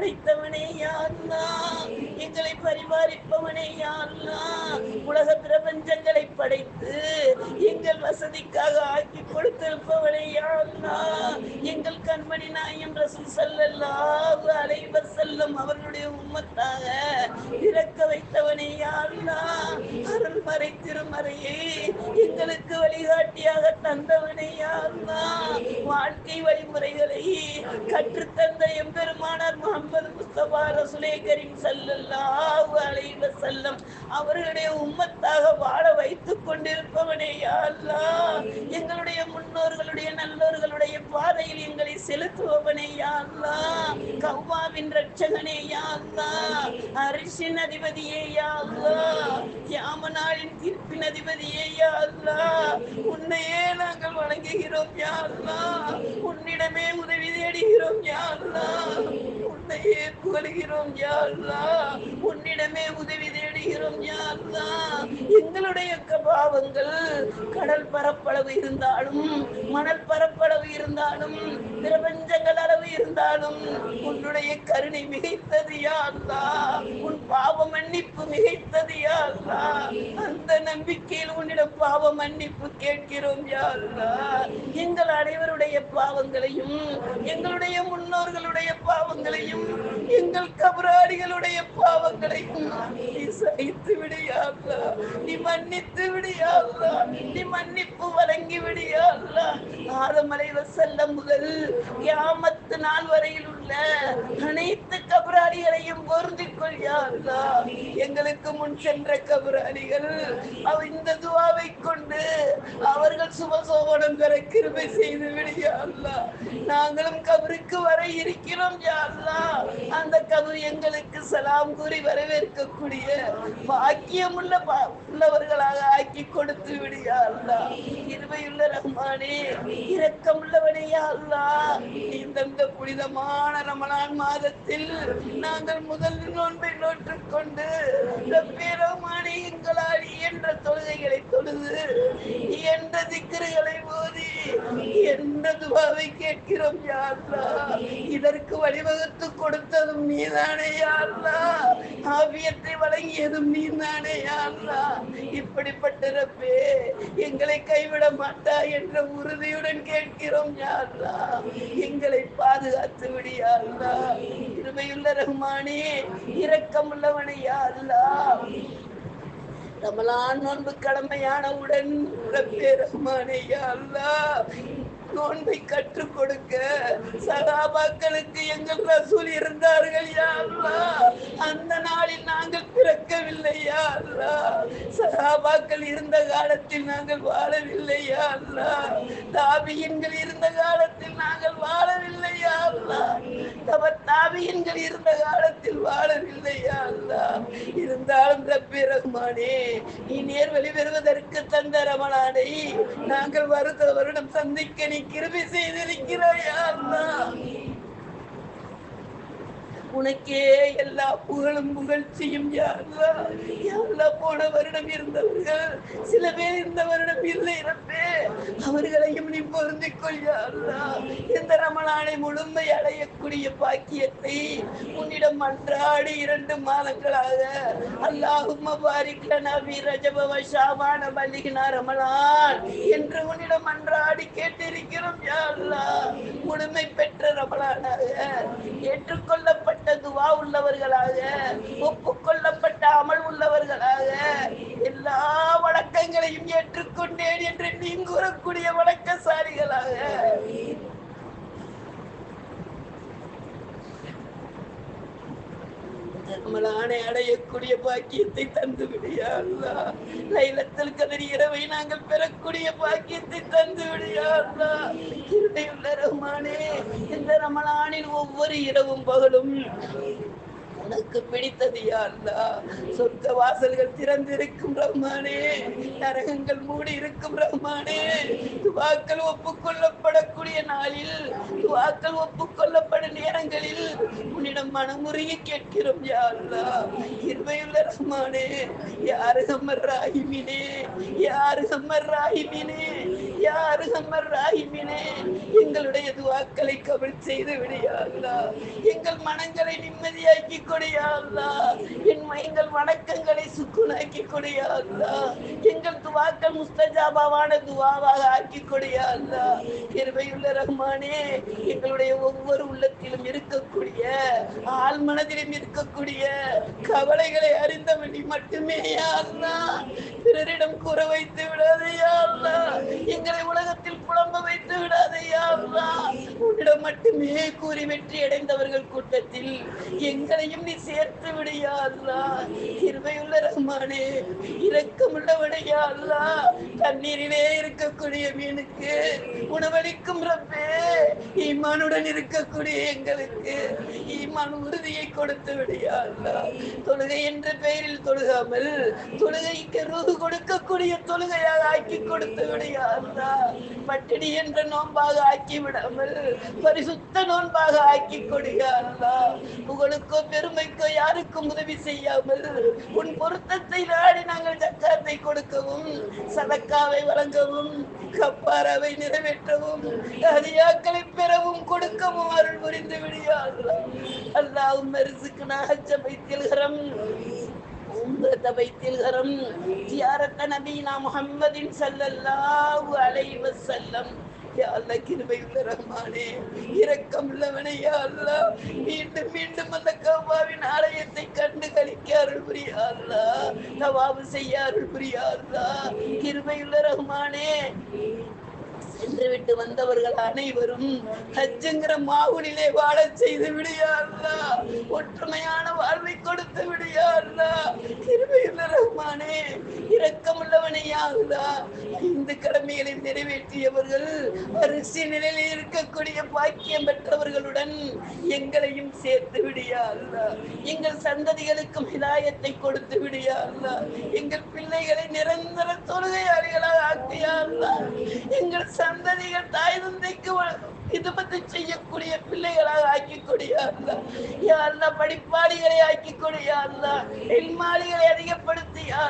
படைத்தவனே யாருலா எங்களை பரிமாறிப்பவனே யாருலா உலக பிரபஞ்சங்களை படைத்து எங்கள் வசதிக்காக ஆக்கி கொடுத்திருப்பவனே யாருலா எங்கள் கண்மணி நாயம் ரசூல் சல்லல்லாஹு அலைஹி செல்லும் அவர்களுடைய உம்மத்தாக இறக்க வைத்தவனே யாருனா அருள் மறை திருமறையை எங்களுக்கு வழிகாட்டியாக தந்தவனே யாருலா வாழ்க்கை வழிமுறைகளை கற்றுத்தந்த எம்பெருமானார் முகமது முஸ்தபா ரசுலே கரீம் ஸல்லல்லாஹு அலைஹி வஸல்லம் அவர்களுடைய உம்மத்தாக வாழ வைத்துக் கொண்டிருப்பவனே யா அல்லாஹ். எங்களுடைய முன்னோர்களுடைய நல்லோர்களுடைய பாதையில் எங்களை செலுத்துபவனே யா அல்லாஹ். கவ்வாவின் ரட்சகனே யா அல்லாஹ். அரிசின் அதிபதியே யா அல்லாஹ். யாமனாளின் தீர்ப்பின் அதிபதியே யா அல்லாஹ். உன்னையே நாங்கள் வணங்குகிறோம் யா அல்லாஹ். உன்னிடமே உதவி தேடுகிறோம் யா அல்லாஹ் உன்னையே புகழுகிறோம் உன்னிடமே உதவி தேடுகிறோம் யா எங்களுடைய க- பாவங்கள் கடல் பரப்பளவு இருந்தாலும் மணல் பரப்பளவு இருந்தாலும் பிரபஞ்சங்கள் அளவு இருந்தாலும் உன்னுடைய கருணை மிகைத்தது யா உன் பாவ மன்னிப்பு மிகைத்தது யா அந்த நம்பிக்கையில் உன்னிடம் பாவ மன்னிப்பு கேட்கிறோம் யா எங்கள் அனைவருடைய பாவங்களையும் எங்களுடைய முன்னோர்களுடைய பாவங்களையும் எங்கள் கபராடிகளுடைய பாவங்களையும் நீ சகித்து விடியா நீ மன்னித்து விடியா நீ மன்னிப்பு வழங்கி விடியா ஆதமலை வசல்ல முதல் கியாமத்து நாள் வரையில் உள்ள அனைத்து கபராளிகளையும் பொருந்திக் எங்களுக்கு முன் சென்ற கபராளிகள் இந்த துவாவை கொண்டு அவர்கள் சுபசோபனம் பெற கிருபை செய்து விடியா நாங்களும் கபருக்கு வர இருக்கிறோம் யாருலா அந்த கபர் எங்களுக்கு சலாம் கூறி வரவேற்கக்கூடிய பாக்கியமுள்ள உள்ளவர்களாக ஆக்கி கொடுத்து விடியா இருமையுள்ள ரஹ்மானே இரக்கமுள்ளவனே யா இந்த புனிதமான ரமலான் மாதத்தில் நாங்கள் முதல் நோன்பை நோற்றுக்கொண்டு அந்த ரஹ்மானே எங்களாடி என்ற தொழுகைகளை தொழுது என்ற திக்கர்களை ஓதி என்ற துபாவை கேட்கிறோம் யா இதற்கு வழிவகுத்து கொடுத்ததும் நீதானே யாருலா? ஆவியத்தை வழங்கியதும் நீதானே யாருலா? இப்படிப்பட்ட ரப்பே எங்களை கைவிட மாட்டா என்ற உறுதியுடன் கேட்கிறோம் யாருலா? எங்களை பாதுகாத்து விடியாருலா இருமையுள்ள ரகுமானே இரக்கம் உள்ளவனை யாருலா ரமலான் நோன்பு கடமையானவுடன் ரப்பே ரஹ்மானே அல்லா நோன்பை கற்றுக் கொடுக்க சகாபாக்களுக்கு எங்கள் ரசூல் இருந்தார்கள் யா அந்த நாளில் நாங்கள் பிறக்கவில்லை யா சகாபாக்கள் இருந்த காலத்தில் நாங்கள் வாழவில்லை யா தாபியன்கள் இருந்த காலத்தில் நாங்கள் வாழவில்லை யா தவ தாபியன்கள் இருந்த காலத்தில் வாழவில்லை யா இருந்தாலும் ரப்பே ரஹ்மானே நீ நேர் பெறுவதற்கு தந்த ரமணானை நாங்கள் வருத வருடம் சந்திக்க நீ கிருபி செய்திருக்கிறாயா அல்லாஹ். உனக்கே எல்லா புகழும் புகழ்ச்சியும் யாரா யாரா போன வருடம் இருந்தவர்கள் சில பேர் இந்த வருடம் இல்லை ரப்பே. அவர்களையும் நீ பொருந்திக் கொள் இந்த ரமணானை முழுமை அடையக்கூடிய பாக்கியத்தை உன்னிடம் அன்றாடி இரண்டு மாதங்களாக அல்லாஹும் பாரிக் ரஜபவ ஷாபான பல்லிகினா ரமணான் என்று உன்னிடம் அன்றாடி கேட்டிருக்கிறோம் யா அல்லாஹ் முழுமை பெற்ற ரமலானாக ஏற்றுக்கொள்ளப்பட்ட துவா உள்ளவர்களாக ஒப்புக்கொள்ளப்பட்ட அமல் உள்ளவர்களாக எல்லா வணக்கங்களையும் ஏற்றுக்கொண்டேன் என்று நீ கூறக்கூடிய வணக்கசாலிகளாக ரமலானை அடையக்கூடிய பாக்கியத்தை தந்து லைலத்தில் கதிர் இரவை நாங்கள் பெறக்கூடிய பாக்கியத்தை தந்து விடியா அல்லாஹ் ரஹ்மானே இந்த ரமலானின் ஒவ்வொரு இரவும் பகலும் உனக்கு பிடித்தது யா சொர்க்க வாசல்கள் திறந்திருக்கும் ரஹ்மானே நரகங்கள் மூடி இருக்கும் ரஹ்மானே துவாக்கள் ஒப்புக்கொள்ளப்படக்கூடிய நாளில் துவாக்கள் ஒப்புக்கொள்ளப்படும் நேரங்களில் உன்னிடம் மனமுறையை கேட்கிறோம் யாருலா இருவையுள்ள ரஹ்மானே யாரு சம்மர் ராகிமினே யாரு சம்மர் ராஹிமினே ராஹிமினே எங்களுடைய துவாக்களை கபில் செய்து விடியா எங்கள் மனங்களை நிம்மதியாக்கி கொடியா என் எங்கள் வணக்கங்களை சுக்குனாக்கி கொடியா எங்கள் துவாக்கள் முஸ்தஜாபாவான துவாவாக ஆக்கி கொடியா இருவையுள்ள ரஹ்மானே எங்களுடைய ஒவ்வொரு உள்ளத்திலும் இருக்கக்கூடிய ஆள் மனதிலும் இருக்கக்கூடிய கவலைகளை அறிந்தவனி மட்டுமே யாருனா பிறரிடம் கூற வைத்து விடாதே யாருனா எங்கள் எங்களை உலகத்தில் புலம்ப வைத்து விடாதையா உன்னிடம் மட்டுமே கூறி வெற்றி அடைந்தவர்கள் கூட்டத்தில் எங்களையும் நீ சேர்த்து விடியா அல்லாஹ்? கிருபையுள்ள ரஹ்மானே இரக்கமுள்ளவனையா அல்லா தண்ணீரிலே இருக்கக்கூடிய மீனுக்கு உணவளிக்கும் ரப்பே ஈமானுடன் இருக்கக்கூடிய எங்களுக்கு ஈமான் உறுதியை கொடுத்து விடியா அல்லா தொழுகை என்ற பெயரில் தொழுகாமல் தொழுகைக்கு ரூது கொடுக்கக்கூடிய தொழுகையாக ஆக்கி கொடுத்து விடியா அல்லாஹ் பட்டினி என்ற நோன்பாக ஆக்கி விடாமல் பரிசுத்த நோன்பாக ஆக்கி கொடியா அல்லாஹ் புகழுக்கோ பெருமைக்கோ யாருக்கும் உதவி செய்யாமல் உன் பொருத்தத்தை நாடி நாங்கள் ஜக்காத்தை கொடுக்கவும் சதக்காவை வழங்கவும் கப்பாராவை நிறைவேற்றவும் ஹதியாக்களை பெறவும் கொடுக்கவும் அருள் புரிந்து விடியா அல்லாஹ் அல்லாஹும் ரிசுக்குனா ஹஜ்ஜ உம்ரத வைத்தில்கரம் ஜியாரத்த நபீனா முஹம்மதின் சல்லல்லாஹு அலைஹி வஸல்லம். அல்ல கிருபையுள்ள ரஹ்மானே இரக்கம் உள்ளவனையா அல்ல மீண்டும் மீண்டும் அந்த கவ்வாவின் ஆலயத்தை கண்டு கழிக்க அருள் புரியா தவாவு செய்ய அருள் புரியா அல்ல கிருபையுள்ள ரஹ்மானே. என்று விட்டு வந்தவர்கள் அனைவரும் ஹஜ்ஜுங்கிற மாவுனிலே வாழ செய்து விடியா ஒற்றுமையான வாழ்வை கொடுத்து விடியா கிருபையுள்ள ரஹ்மானே இரக்கமுள்ளவனே ஐந்து கடமைகளை நிறைவேற்றியவர்கள் அரிசி நிலையில் இருக்கக்கூடிய பாக்கியம் பெற்றவர்களுடன் எங்களையும் சேர்த்து விடியா எங்கள் சந்ததிகளுக்கும் இதாயத்தை கொடுத்து விடியா எங்கள் பிள்ளைகளை நிரந்தர தொழுகையாளிகளாக ஆக்கியா அல்லாஹ் எங்கள் சந்ததிகள் தாய் தந்தைக்கு வ- செய்யக்கூடிய பிள்ளைகளாக ஆக்கி கொடியா அல்லா படிப்பாளிகளை ஆக்கி கொடியா அல்லா. எல்மாளிகளை அதிகப்படுத்தியா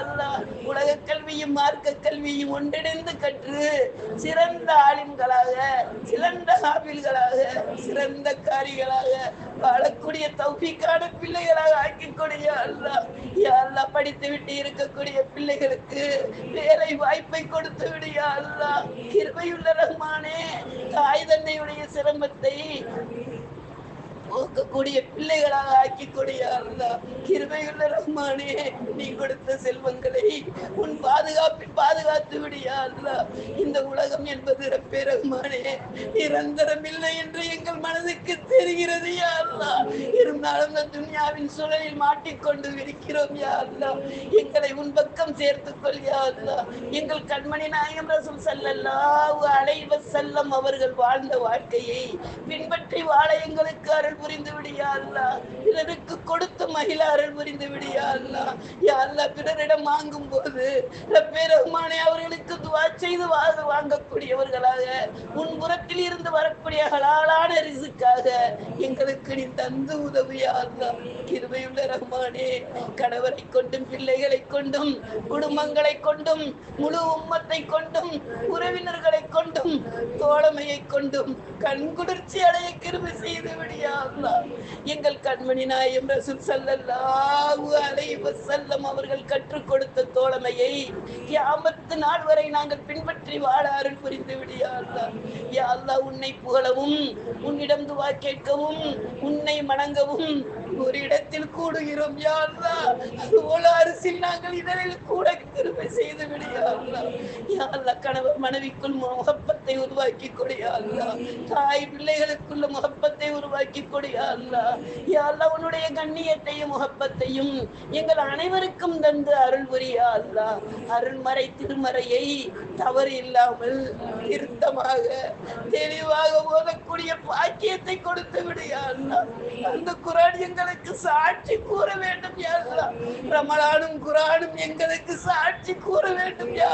உலக கல்வியும் மார்க்க கல்வியும் ஒன்றிணைந்து கற்று சிறந்த ஆலிம்களாக சிறந்த ஆபில்களாக சிறந்த காரிகளாக வாழக்கூடிய தௌஃபிக்கான பிள்ளைகளாக ஆக்கி கொடியா அல்லா யா அல்லா படித்து விட்டு இருக்கக்கூடிய பிள்ளைகளுக்கு வேலை வாய்ப்பை கொடுத்து விடியா அல்லா கிருபையுள்ள ரஹ்மானே தாய் தந்தையுடைய சிரமத்தை போக்கக்கூடிய பிள்ளைகளாக ஆக்கி கொடியா கிருபையுள்ள ரஹ்மானே நீ கொடுத்த செல்வங்களை உன் பாதுகாப்பில் பாதுகாத்து விடியா இந்த உலகம் என்பது ரப்பே ரஹ்மானே நிரந்தரம் இல்லை என்று எங்கள் மனதுக்கு தெரிகிறது யா அல்லா. இருந்தாலும் இந்த துன்யாவின் சூழலில் மாட்டிக்கொண்டு இருக்கிறோம் யா அல்லா. எங்களை உன் பக்கம் சேர்த்துக் கொள் அல்லா. எங்கள் கண்மணி நாயகம் ரசூல் ஸல்லல்லாஹு அலைவ செல்லம் அவர்கள் வாழ்ந்த வாழ்க்கையை பின்பற்றி வாழ எங்களுக்கு அருள் புரிந்து விடியா அல்லா பிறருக்கு கொடுத்து மகிழ அருள் புரிந்து விடியா அல்லா யா அல்லா பிறரிடம் வாங்கும் போது ரப்பே அவர்களுக்கு துவா செய்து வாங்க வாங்கக்கூடியவர்களாக உன் புறத்தில் இருந்து வரக்கூடிய ஹலாலான ரிசுக்காக எங்களுக்கு நீ தந்து உதவியா அல்லா கிருபையுள்ள ரஹ்மானே கணவரை கொண்டும் பிள்ளைகளை கொண்டும் குடும்பங்களை கொண்டும் முழு உம்மத்தை கொண்டும் உறவினர்கள் கொண்டும் தோழமையை கொண்டும் கண்குளிர்ச்சி அடைய கிருபை செய்து விடியாங்களா எங்கள் கண்மணி நாயம் ரசூல் சல்லல்லாஹு அலைஹி வஸல்லம் அவர்கள் கற்றுக் கொடுத்த தோழமையை கியாமத்து நாள் வரை நாங்கள் பின்பற்றி வாழ அருள் புரிந்து விடியாங்களா யா அல்லாஹ் உன்னை புகழவும் உன்னிடம் துவா கேட்கவும் உன்னை வணங்கவும் ஒரு இடத்தில் கூடுகிறோம் யா அல்லாஹ். அதுபோல அரசில் நாங்கள் இதழில் கூட கிருபை செய்து விடியா அல்லாஹ் யா அல்லாஹ் கணவர் மனைவிக்குள் முகப்பத்தை உருவாக்கி கொடியா தாய் பிள்ளைகளுக்குள்ள முகப்பத்தை உருவாக்கி கொடியா அல்லாஹ் யா உன்னுடைய கண்ணியத்தையும் முகப்பத்தையும் எங்கள் அனைவருக்கும் தந்து அருள் புரியா அல்லாஹ் அருள்மறை திருமறையை தவறு இல்லாமல் திருத்தமாக தெளிவாக ஓதக்கூடிய பாக்கியத்தை கொடுத்து விடியா அல்லாஹ் அந்த குரான் எங்களுக்கு சாட்சி கூற வேண்டும் யா ரமலானும் குரானும் எங்களுக்கு சாட்சி கூற வேண்டும் யா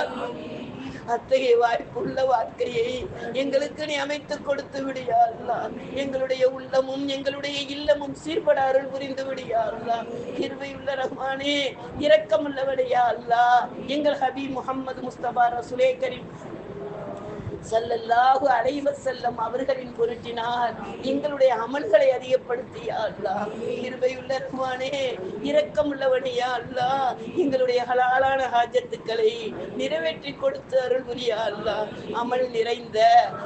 அத்தகைய வாய்ப்புள்ள வாழ்க்கையை எங்களுக்கு நீ அமைத்து கொடுத்து விடியா அல்லாஹ். எங்களுடைய உள்ளமும் எங்களுடைய இல்லமும் சீர்பட அருள் புரிந்து விடியா இருவையுள்ள கிருபையுள்ள ரஹ்மானே இரக்கமுள்ளவடையா அல்லாஹ். எங்கள் ஹபீப் முகமது முஸ்தபா ரசுலே கரீம். சல்லல்லாஹு அலைஹி செல்லம் அவர்களின் பொருட்டினால் எங்களுடைய அமல்களை அதிகப்படுத்தியா அல்லாஹ் கிருபையுள்ள ரஹ்மானே யா அல்லா எங்களுடைய ஹலாலான ஹாஜத்துக்களை நிறைவேற்றி கொடுத்து அருள் புரியா அல்லாஹ். அமல் நிறைந்த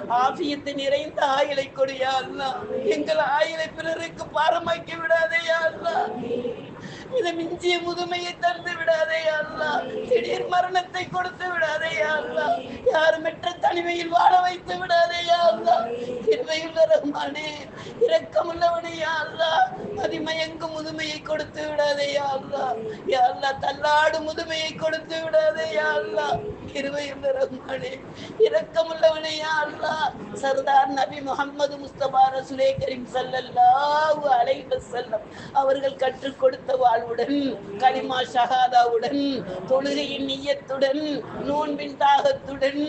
ஆபியத்து நிறைந்த ஆயுளை கொடியா அல்லாஹ். எங்கள் ஆயுளை பிறருக்கு பாரமாக்கி விடாதே யா இதை மிஞ்சிய முதுமையை தந்து விடாதே அல்லா திடீர் மரணத்தை கொடுத்து விடாதே அல்லா யாருமற்ற தனிமையில் வாழ வைத்து விடாதே அல்லா கிருபையுள்ள ரஹ்மானே இரக்கமுள்ளவனே அல்லா மதிமயங்கும் முதுமையை கொடுத்து விடாதே அல்லா யா அல்லா தள்ளாடு முதுமையை கொடுத்து விடாதே அல்லா கிருபையுள்ள ரஹ்மானே இரக்கமுள்ளவனே யா அல்லா. சர்தார் நபி முகமது முஸ்தபா ரசூலே கரீம் ஸல்லல்லாஹு அலைஹி வஸல்லம் அவர்கள் கற்றுக் கொடுத்த வாழ்வுடன் கலிமா ஷஹாதாவுடன் தொழுகையின் நிய்யத்துடன் நோன்பின் தாகத்துடன்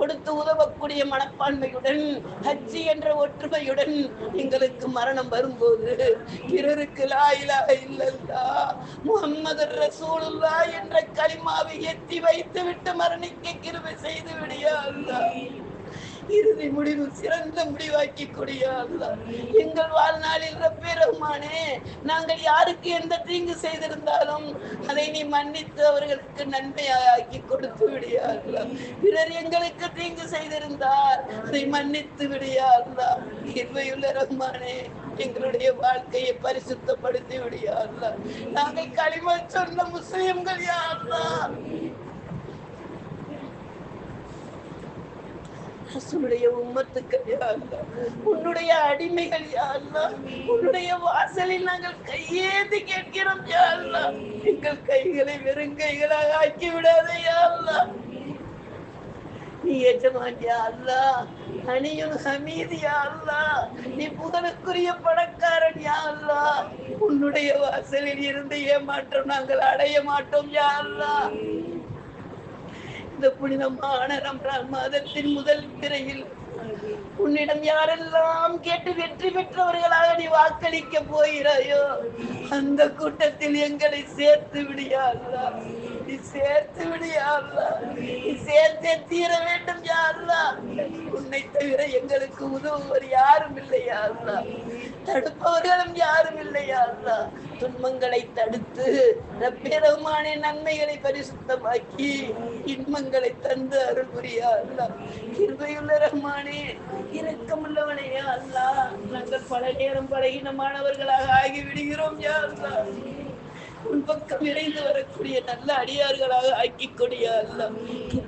கொடுத்து உதவக்கூடிய மனப்பான்மையுடன் ஹஜ்ஜி என்ற ஒற்றுமையுடன் எங்களுக்கு மரணம் வரும்போது பிறருக்கு லா இல்லல்லா முகம்மது ரசூலுல்லா என்ற களிமாவை எத்தி வைத்து விட்டு மரணிக்க கிருபை செய்து விடியா அல்லாஹ். இறுதி முடிவு சிறந்த முடிவாக்கி கூடிய எங்கள் வாழ்நாளில் ரப்பே நாங்கள் யாருக்கு எந்த தீங்கு செய்திருந்தாலும் அதை நீ மன்னித்து அவர்களுக்கு நன்மையாக்கி கொடுத்து விடியார்களா பிறர் எங்களுக்கு தீங்கு செய்திருந்தார் அதை மன்னித்து விடியா இருவையுள்ள ரஹ்மானே எங்களுடைய வாழ்க்கையை பரிசுத்தப்படுத்தி விடியா நாங்கள் களிமல் சொன்ன முஸ்லிம்கள் யா அல்லாஹ் ரசூலுடைய உம்மத்துக்கள் உன்னுடைய அடிமைகள் யா உன்னுடைய வாசலில் நாங்கள் கையேந்தி கேட்கிறோம் யா எங்கள் கைகளை வெறும் கைகளாக ஆக்கி விடாதே யா நீ எஜமான் யா அல்லாஹ் ஹமீதியா ஹமீது நீ புகழுக்குரிய பணக்காரன் யா அல்லா உன்னுடைய வாசலில் இருந்து ஏமாற்றம் நாங்கள் அடைய மாட்டோம் யா அல்லா இந்த புனிதமான ரம்ரான் மாதத்தின் முதல் திரையில் உன்னிடம் யாரெல்லாம் கேட்டு வெற்றி பெற்றவர்களாக நீ வாக்களிக்க போகிறாயோ அந்த கூட்டத்தில் எங்களை சேர்த்து விடியா நீ சேர்த்து விடியா நீ சேர்த்தே தீர வேண்டும் யாருலா உன்னை தவிர எங்களுக்கு உதவுவர் யாரும் இல்லை யாருலா தடுப்பவர்களும் யாரும் இல்லை யாருலா துன்பங்களை தடுத்து ரப்பே நன்மைகளை பரிசுத்தமாக்கி இன்பங்களை தந்து அருள் புரியா அல்லாஹ். கிருபையுள்ள ரஹ்மானே இரக்கமுள்ளவனே யா அல்லாஹ் நாங்கள் பல நேரம் பலகீனமானவர்களாக ஆகிவிடுகிறோம் யா அல்லா. உன் பக்கம் இணைந்து வரக்கூடிய நல்ல அடியார்களாக ஆக்கி அல்ல.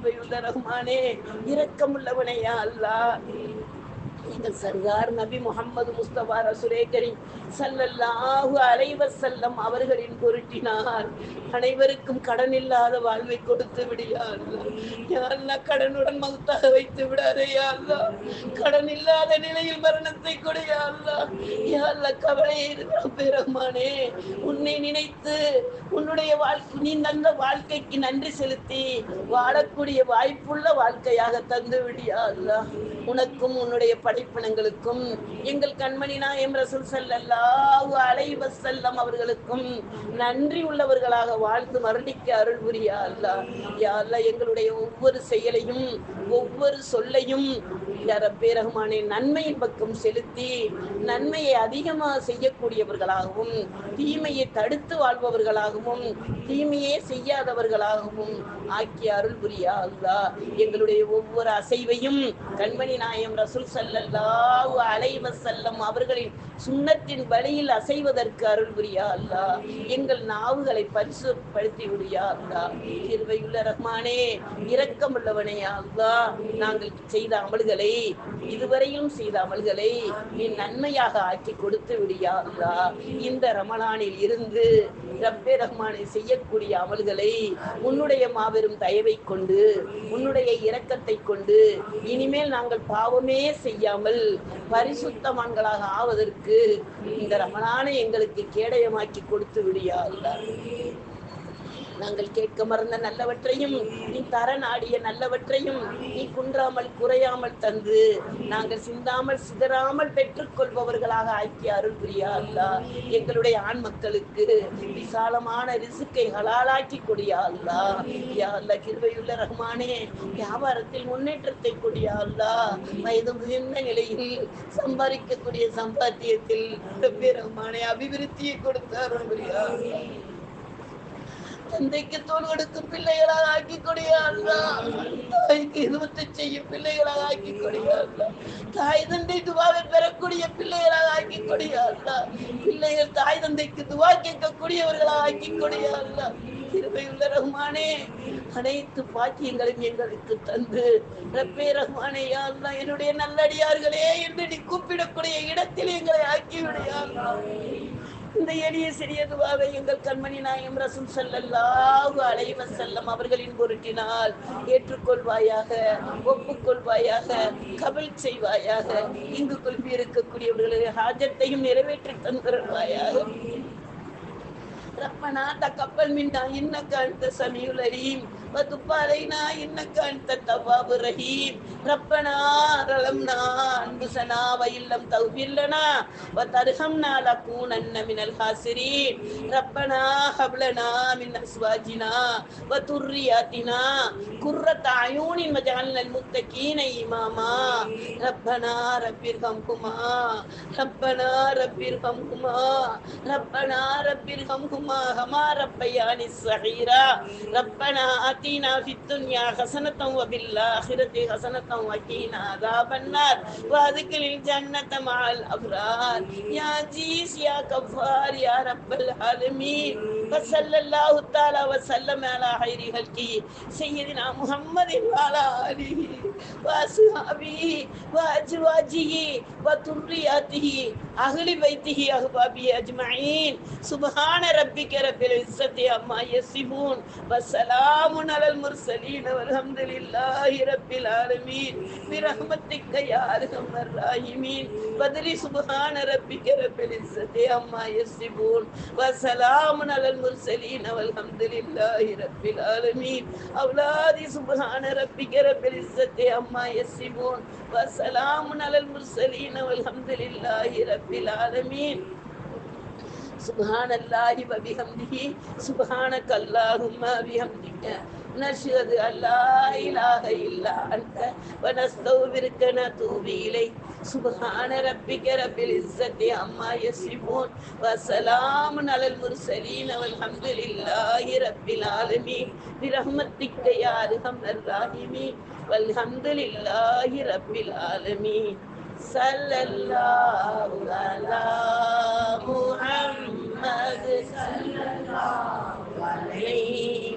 அல்லாஹ் ரஹ்மானே இரக்கம் உள்ளவனையா அல்லாஹ் எங்கள் சர்தார் நபி முகமது முஸ்தபா ரசூலே கரீம் அலைவர் செல்லம் அவர்களின் பொருட்டினார். அனைவருக்கும் கடன் இல்லாத வாழ்வை கொடுத்து விடியா அல்லாஹ் கடனுடன் மகத்தாக வைத்து விடாதே யா கடன் இல்லாத நிலையில் மரணத்தை கொடு யா அல்லாஹ். கவலையை இருக்கிற பெருமானே உன்னை நினைத்து உன்னுடைய வாழ்க்கை நீ நல்ல வாழ்க்கைக்கு நன்றி செலுத்தி வாழக்கூடிய வாய்ப்புள்ள வாழ்க்கையாக தந்து விடியா உனக்கும் உன்னுடைய படைப்பினங்களுக்கும் எங்கள் கண்மணி நாயம் ரசூல் ஸல்லல்லாஹு அலைஹி வஸல்லம் அவர்களுக்கும் நன்றி உள்ளவர்களாக வாழ்ந்து மரணிக்க அருள் புரியா அல்லா யா அல்லா எங்களுடைய ஒவ்வொரு செயலையும் ஒவ்வொரு சொல்லையும் யா நன்மையின் பக்கம் செலுத்தி நன்மையை அதிகமாக செய்யக்கூடியவர்களாகவும் தீமையை தடுத்து வாழ்பவர்களாகவும் தீமையே செய்யாதவர்களாகவும் ஆக்கி அருள் புரியா அல்லாஹ். எங்களுடைய ஒவ்வொரு அசைவையும் கண்மணி நாயம் ரசூல் ஸல்லல்லாஹு அலைஹி அலைவசல்லம் அவர்களின் சுண்ணத்தின் வழியில் அசைவதற்கு அருள் புரியா அல்லாஹ். எங்கள் நாவுகளை பரிசுப்படுத்தி விடியா அல்லா கிருபையுள்ள ரஹ்மானே இரக்கமுள்ளவனே அல்லா நாங்கள் செய்த அமல்களை இதுவரையும் செய்த அமல்களை நீ நன்மையாக ஆக்கி கொடுத்து விடியா அல்லா இந்த ரமலானில் இருந்து ரப்பே ரஹ்மானை செய்யக்கூடிய அமல்களை உன்னுடைய மாபெரும் தயவை கொண்டு உன்னுடைய இரக்கத்தை கொண்டு இனிமேல் நாங்கள் பாவமே செய்யாமல் பரிசுத்தமான்களாக ஆவதற்கு இந்த ரமணானை எங்களுக்கு கேடயமாக்கி கொடுத்து விடியா அல்லாஹ். நாங்கள் கேட்க மறந்த நல்லவற்றையும் நீ தர நாடிய நல்லவற்றையும் நீ குன்றாமல் குறையாமல் தந்து நாங்கள் சிந்தாமல் சிதறாமல் பெற்றுக்கொள்பவர்களாக ஆக்கி அருள் புரியா அல்லா. எங்களுடைய ஆண் மக்களுக்கு விசாலமான ரிசுக்கை ஹலாலாக்கி கொடியா அல்லா. யா அல்லா ரஹ்மானே வியாபாரத்தில் முன்னேற்றத்தை கொடியா அல்லா. வயது முதிர்ந்த நிலையில் சம்பாதிக்கக்கூடிய சம்பாத்தியத்தில் ரஹ்மானே அபிவிருத்தியை கொடுத்தார் புரியா. தந்தைக்கு தோல் கொடுக்கும் பிள்ளைகளாக ஆக்கி கொடியா அல்லா தாய்க்கு இருபத்தி செய்யும் பிள்ளைகளாக ஆக்கி கொடியா தாய் தந்தை துவாவை பெறக்கூடிய பிள்ளைகளாக ஆக்கி கொடியா பிள்ளைகள் தாய் தந்தைக்கு துவா கேட்கக்கூடியவர்களாக ஆக்கி கொடியா அல்லா கிருபையுள்ள ரஹ்மானே அனைத்து பாக்கியங்களையும் எங்களுக்கு தந்து. ரப்பே ரஹ்மானே யா என்னுடைய நல்லடியார்களே என்று நீ கூப்பிடக்கூடிய இடத்தில் எங்களை ஆக்கி விடையா இந்த எளிய சிறியதுவாக எங்கள் கண்மணி நாயம் ரசூல் செல்லல்லாஹு அலைவ செல்லம் அவர்களின் பொருட்டினால் ஏற்றுக்கொள்வாயாக ஒப்புக்கொள்வாயாக கபல் செய்வாயாக இங்கு குழுப்பி இருக்கக்கூடியவர்களது ஹாஜத்தையும் நிறைவேற்றி தந்துருவாயாக ரப்பனா கப்பல் மின்னா இன்னக்கு அந்த சமியுலரீம் وتب علينا انك انت التواب الرحيم ربنا ظلمنا انفسنا وان لم تغفر لنا وترحمنا لنكونن من الخاسرين ربنا هب لنا من ازواجنا وذرياتنا قرة اعين واجعلنا المتقين اماما ربنا رب ارحمهما ربنا رب ارحمهما ربنا رب ارحمهما كما ربياني صغيرا ربنا آتنا في الدنيا حسنة وفي الآخرة حسنة وقنا عذاب النار وادخل الجنة مع الأبرار يا عزيز يا غفار يا رب العالمين وصلى الله تعالى وسلم على خير خلقه سيدنا محمد وعلى آله وأصحابه وأزواجه وذرياته أهل بيته أحبابه أجمعين سبحان ربك رب العزة عما يصفون وسلام على المرسلين والحمد لله رب العالمين برحمتك يا أرحم الراحمين بدر سبحان ربك رب العزة عما يصفون وسلام على المرسلين والحمد لله رب العالمين أولادي سبحان ربك رب العزة عما يصفون وسلام على المرسلين والحمد لله رب العالمين سبحان الله وبحمده سبحانك اللهم بحمدك نشهد أن لا إله إلا أنت ونستغفرك ونتوب إليك. سبحان ربك رب العزة عما يصفون وسلام على المرسلين والحمد لله رب العالمين. برحمتك يا أرحم الراحمين. والحمد لله رب العالمين. صلى الله على محمد. صلى الله عليه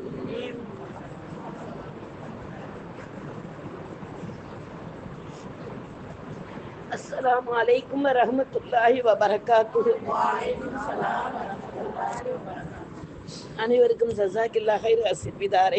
السلام عليكم ورحمة الله وبركاته அனைவருக்கும் ஜசாக்கில்லா ஹைர் அசிபிதாரை